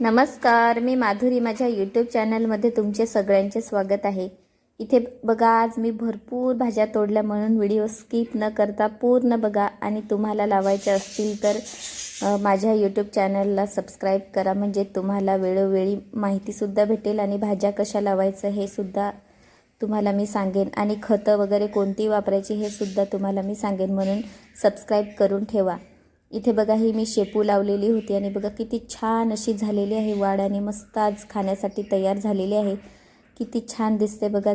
नमस्कार मी माधुरी. माझ्या यूट्यूब चॅनलमध्ये तुमचे सगळ्यांचे स्वागत आहे. इथे बघा आज मी भरपूर भाज्या तोडल्या म्हणून व्हिडिओ स्किप न करता पूर्ण बघा. आणि तुम्हाला लावायच्या असतील तर माझ्या यूट्यूब चॅनलला सबस्क्राईब करा. म्हणजे तुम्हाला वेळोवेळी माहितीसुद्धा भेटेल आणि भाज्या कशा लावायचं हे सुद्धा तुम्हाला मी सांगेन. आणि खतं वगैरे कोणती वापरायची हे सुद्धा तुम्हाला मी सांगेन म्हणून सबस्क्राईब करून ठेवा. इथे बघा ही मी शेपू लावलेली होती आणि बघा किती छान अशी झालेली आहे वाढ आणि मस्त आज खाण्यासाठी तयार झालेली आहे. किती छान दिसते बघा.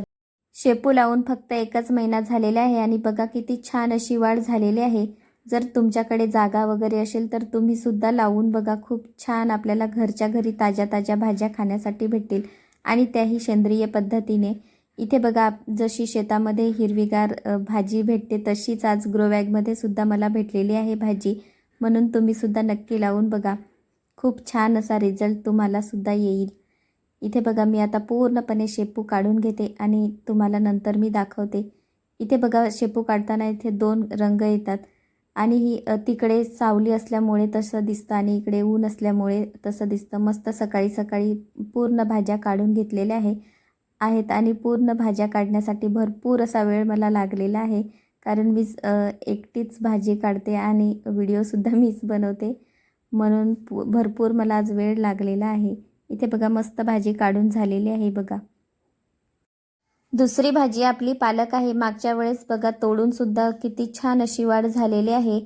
शेपू लावून फक्त एकच महिना झालेला आहे आणि बघा किती छान अशी वाढ झालेली आहे. जर तुमच्याकडे जागा वगैरे असेल तर तुम्ही सुद्धा लावून बघा खूप छान आपल्याला घरच्या घरी ताज्या ताज्या भाज्या खाण्यासाठी भेटतील आणि त्याही सेंद्रिय पद्धतीने. इथे बघा जशी शेतामध्ये हिरवीगार भाजी भेटते तशीच आज ग्रोवॅगमध्ये सुद्धा मला भेटलेली आहे भाजी. म्हणून तुम्ही सुद्धा नक्की लावून बघा. खूप छान असा रिझल्ट तुम्हालासुद्धा येईल. इथे बघा मी आता पूर्णपणे शेपू काढून घेते आणि तुम्हाला नंतर मी दाखवते. इथे बघा शेपू काढताना इथे दोन रंग येतात आणि ही तिकडे सावली असल्यामुळे तसं दिसतं आणि इकडे ऊन असल्यामुळे तसं दिसतं. मस्त सकाळी सकाळी पूर्ण भाज्या काढून घेतलेल्या आहे आहेत आणि पूर्ण भाज्या काढण्यासाठी भरपूर असा वेळ मला लागलेला आहे. कारण मीच एकटीच भाजी काढते आणि व्हिडिओसुद्धा मीच बनवते. म्हणून भरपूर मला आज वेळ लागलेला आहे. इथे बघा मस्त भाजी काढून झालेली आहे बघा. दुसरी भाजी आपली पालक आहे. मागच्या वेळेस बघा तोडूनसुद्धा किती छान अशी वाढ झालेली आहे.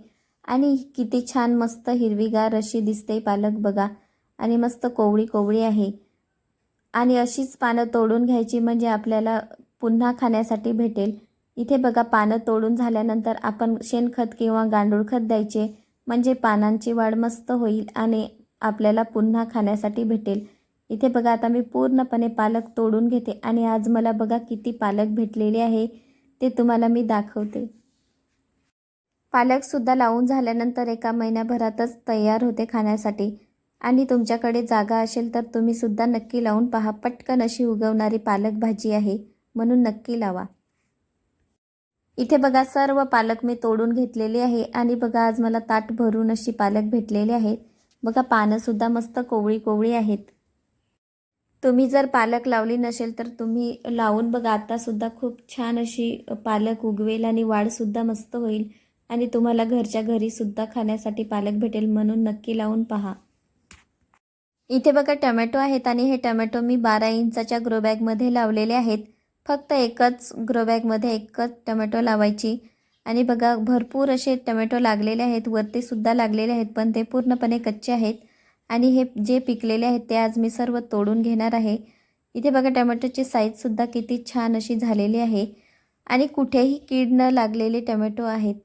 आणि किती छान मस्त हिरवीगार अशी दिसते पालक बघा. आणि मस्त कोवळी कोवळी आहे. आणि अशीच पानं तोडून घ्यायची म्हणजे आपल्याला पुन्हा खाण्यासाठी भेटेल. इथे बघा पानं तोडून झाल्यानंतर आपण शेणखत किंवा गांडूळ खत द्यायचे. म्हणजे पानांची वाढ मस्त होईल आणि आपल्याला पुन्हा खाण्यासाठी भेटेल. इथे बघा आता मी पूर्णपणे पालक तोडून घेते. आणि आज मला बघा किती पालक भेटलेले आहे ते तुम्हाला मी दाखवते. पालकसुद्धा लावून झाल्यानंतर एका महिन्याभरातच तयार होते खाण्यासाठी. आणि तुमच्याकडे जागा असेल तर तुम्ही सुद्धा नक्की लावून पहा. पटकन अशी उगवणारी पालक भाजी आहे म्हणून नक्की लावा. इथे बघा सर्व पालक मी तोडून घेतलेली आहे. आणि बघा आज मला ताट भरून अशी पालक भेटलेली आहेत बघा पानंसुद्धा मस्त कोवळी कोवळी आहेत. तुम्ही जर पालक लावली नसेल तर तुम्ही लावून बघा आतासुद्धा खूप छान अशी पालक उगवेल आणि वाढसुद्धा मस्त होईल. आणि तुम्हाला घरच्या घरीसुद्धा खाण्यासाठी पालक भेटेल म्हणून नक्की लावून पहा. इथे बघा टमॅटो आहेत आणि हे टमॅटो मी बारा इंचाच्या ग्रोबॅगमध्ये लावलेले आहेत. फक्त एकच ग्रोबॅगमध्ये एकच टमॅटो लावायची. आणि बघा भरपूर असे टमॅटो लागलेले आहेत. वरतीसुद्धा लागलेले आहेत पण ते पूर्णपणे कच्चे आहेत. आणि हे जे पिकलेले आहेत ते आज मी सर्व तोडून घेणार आहे. इथे बघा टमॅटोची साईजसुद्धा किती छान अशी झालेली आहे. आणि कुठेही कीड न लागलेले टमॅटो आहेत.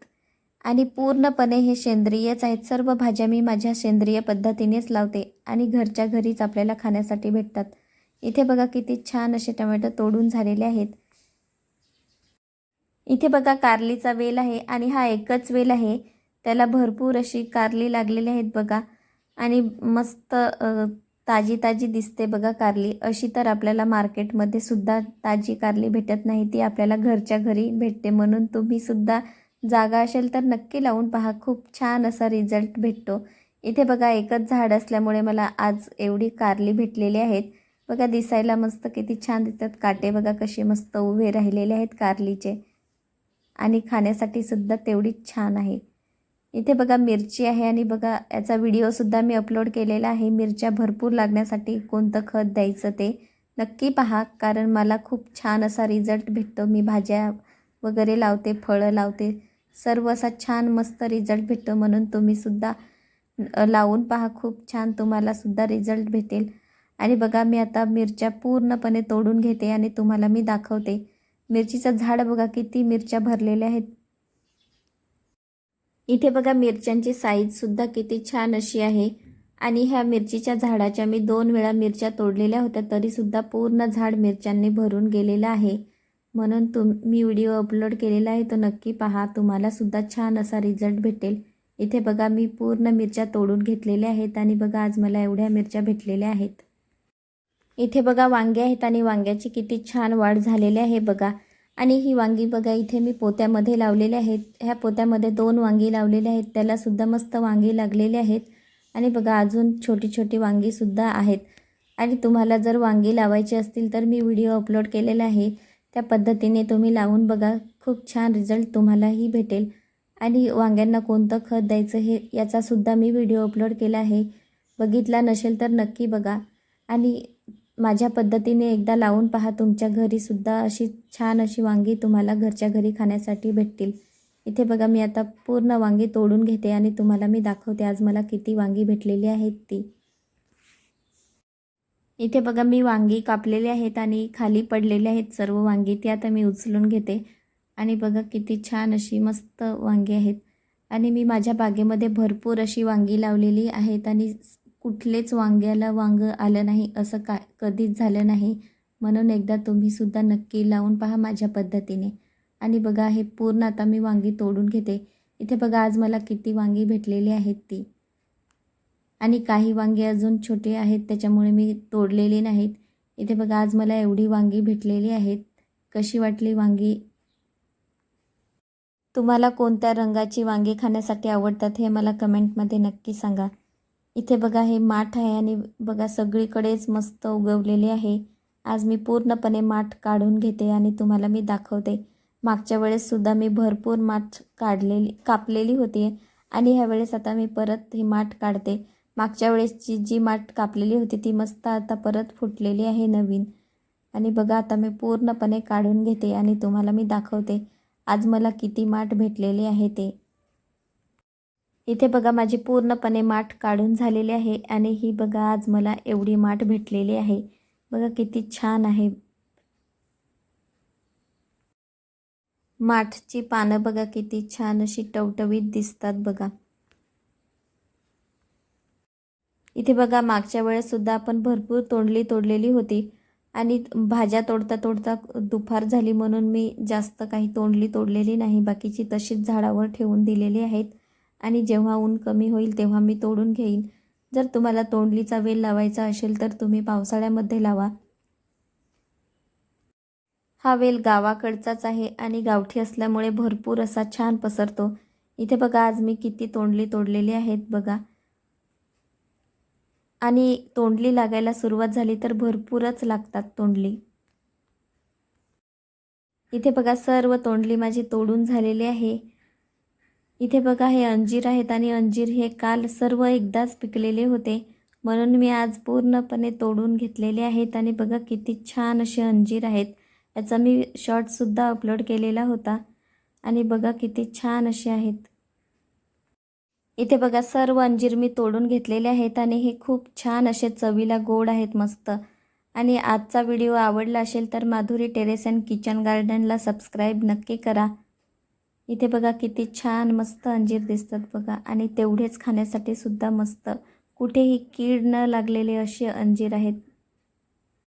आणि पूर्णपणे हे सेंद्रियच आहेत. सर्व भाज्या मी माझ्या सेंद्रिय पद्धतीनेच लावते. आणि घरच्या घरीच आपल्याला खाण्यासाठी भेटतात. इथे बघा किती छान असे टमॅटो तोडून झालेले आहेत. इथे बघा कारलीचा वेल आहे आणि हा एकच वेल आहे. त्याला भरपूर अशी कारली लागलेली आहेत बघा. आणि मस्त ताजी ताजी दिसते बघा कारली. अशी तर आपल्याला मार्केटमध्ये सुद्धा ताजी कारली भेटत नाही. ती आपल्याला घरच्या घरी भेटते. म्हणून तुम्ही सुद्धा जागा असेल तर नक्की लावून पहा. खूप छान असा रिझल्ट भेटतो. इथे बघा एकच झाड असल्यामुळे मला आज एवढी कारली भेटलेली आहेत. बघा दिसायला मस्त किती छान दिसतात. काटे बघा कसे मस्त उभे राहिलेले आहेत कारलीचे. आणि खाण्यासाठी सुद्धा तेवढीच छान आहे. इथे बघा मिरची आहे आणि बघा याचा व्हिडिओसुद्धा मी अपलोड केलेला आहे. मिरच्या भरपूर लागण्यासाठी कोणतं खत द्यायचं ते नक्की पहा कारण मला खूप छान असा रिझल्ट भेटतो. मी भाज्या वगैरे लावते फळं लावते. सर्व असा छान मस्त रिझल्ट भेटतो म्हणून तुम्हीसुद्धा लावून पहा. खूप छान तुम्हालासुद्धा रिझल्ट भेटेल. आणि बघा मी आता मिरच्या पूर्णपणे तोडून घेते आणि तुम्हाला मी दाखवते. मिरचीचं झाड बघा किती मिरच्या भरलेल्या आहेत. इथे बघा मिरच्यांची साईजसुद्धा किती छान अशी आहे. आणि ह्या मिरचीच्या झाडाच्या मी दोन वेळा मिरच्या तोडलेल्या होत्या तरीसुद्धा पूर्ण झाड मिरच्यांनी भरून गेलेलं आहे. म्हणून तुम मी व्हिडिओ अपलोड केलेला आहे तो नक्की पहा. तुम्हाला सुद्धा छान असा रिझल्ट भेटेल. इथे बघा मी पूर्ण मिरच्या तोडून घेतलेल्या आहेत आणि बघा आज मला एवढ्या मिरच्या भेटलेल्या आहेत. इथे बघा वांगे आहेत आणि वांग्याची किती छान वाढ झालेली आहे बघा. आणि ही वांगी बघा इथे मी पोत्यामध्ये लावलेल्या आहेत. ह्या पोत्यामध्ये दोन वांगी लावलेल्या आहेत. त्यालासुद्धा मस्त वांगी लागलेले आहेत. आणि बघा अजून छोटी छोटी वांगीसुद्धा आहेत. आणि तुम्हाला जर वांगी लावायची असतील तर मी व्हिडिओ अपलोड केलेला आहे. त्या पद्धतीने तुम्ही लावून बघा खूप छान रिझल्ट तुम्हालाही भेटेल. आणि वांग्यांना कोणतं खत द्यायचं हे याचासुद्धा मी व्हिडिओ अपलोड केला आहे. बघितला नसेल तर नक्की बघा. आणि माझ्या पद्धतीने एकदा लावून पहा तुमच्या घरीसुद्धा अशी छान अशी वांगी तुम्हाला घरच्या घरी खाण्यासाठी भेटतील. इथे बघा मी आता पूर्ण वांगी तोडून घेते आणि तुम्हाला मी दाखवते आज मला किती वांगी भेटलेली आहेत ती. इथे बघा मी वांगी कापलेली आहेत आणि खाली पडलेले आहेत सर्व वांगी. ती आता मी उचलून घेते आणि बघा किती छान अशी मस्त वांगी आहेत. आणि मी माझ्या बागेमध्ये भरपूर अशी वांगी लावलेली आहेत आणि कुठलेच वांग्याला वांग आलं नाही असं काय कधीच झालं नाही. म्हणून एकदा तुम्हीसुद्धा नक्की लावून पहा माझ्या पद्धतीने. आणि बघा हे पूर्ण आता मी वांगी तोडून घेते. इथे बघा आज मला किती वांगी भेटलेली आहेत ती. आणि काही वांगी अजून छोटे आहेत त्याच्यामुळे मी तोडलेली नाहीत. इथे बघा आज मला एवढी वांगी भेटलेली आहेत. कशी वाटली वांगी? तुम्हाला कोणत्या रंगाची वांगी खाण्यासाठी आवडतात हे मला कमेंटमध्ये नक्की सांगा. इथे बघा हे माठ आहे आणि बघा सगळीकडेच मस्त उगवलेले आहे. आज मी पूर्णपणे माठ काढून घेते आणि तुम्हाला मी दाखवते. मागच्या वेळेससुद्धा मी भरपूर माठ काढलेली कापलेली होती आणि ह्यावेळेस आता मी परत ही माठ काढते. मागच्या वेळेसची जी माठ कापलेली होती ती मस्त आता परत फुटलेली आहे नवीन. आणि बघा आता मी पूर्णपणे काढून घेते आणि तुम्हाला मी दाखवते. आज मला किती माठ भेटलेली आहे ते. इथे बघा माझी पूर्णपणे माठ काढून झालेली आहे आणि ही बघा आज मला एवढी माठ भेटलेली आहे. बघा किती छान आहे. माठची पानं बघा किती छान अशी टवटवीत दिसतात बघा. इथे बघा मागच्या वेळेससुद्धा आपण भरपूर तोंडली तोडलेली होती. आणि भाज्या तोडता तोडता दुपार झाली म्हणून मी जास्त काही तोंडली तोडलेली नाही. बाकीची तशीच झाडावर ठेवून दिलेली आहेत. आणि जेव्हा ऊन कमी होईल तेव्हा मी तोडून घेईन. जर तुम्हाला तोंडलीचा वेल लावायचा असेल तर तुम्ही पावसाळ्यामध्ये लावा. हा वेल गावाकडचाच आहे आणि गावठी असल्यामुळे भरपूर असा छान पसरतो. इथे बघा आज मी किती तोंडली तोडलेली आहेत बघा. आणि तोंडली लागायला सुरुवात झाली तर भरपूरच लागतात तोंडली. इथे बघा सर्व तोंडली माझी तोडून झालेली आहे. इथे बघा हे अंजीर आहेत आणि अंजीर हे काल सर्व एकदाच पिकलेले होते. म्हणून मी आज पूर्णपणे तोडून घेतलेले आहेत आणि बघा किती छान असे अंजीर आहेत. याचा मी शॉर्टसुद्धा अपलोड केलेला होता. आणि बघा किती छान असे आहेत. इथे बघा सर्व अंजीर मी तोडून घेतलेले आहेत आणि हे खूप छान असे चवीला गोड आहेत मस्त. आणि आजचा व्हिडिओ आवडला असेल तर माधुरी टेरेस अँड किचन गार्डनला सबस्क्राईब नक्की करा. इथे बघा किती छान मस्त अंजीर दिसतात बघा. आणि तेवढेच खाण्यासाठी सुद्धा मस्त. कुठेही कीड न लागलेले असे अंजीर आहेत.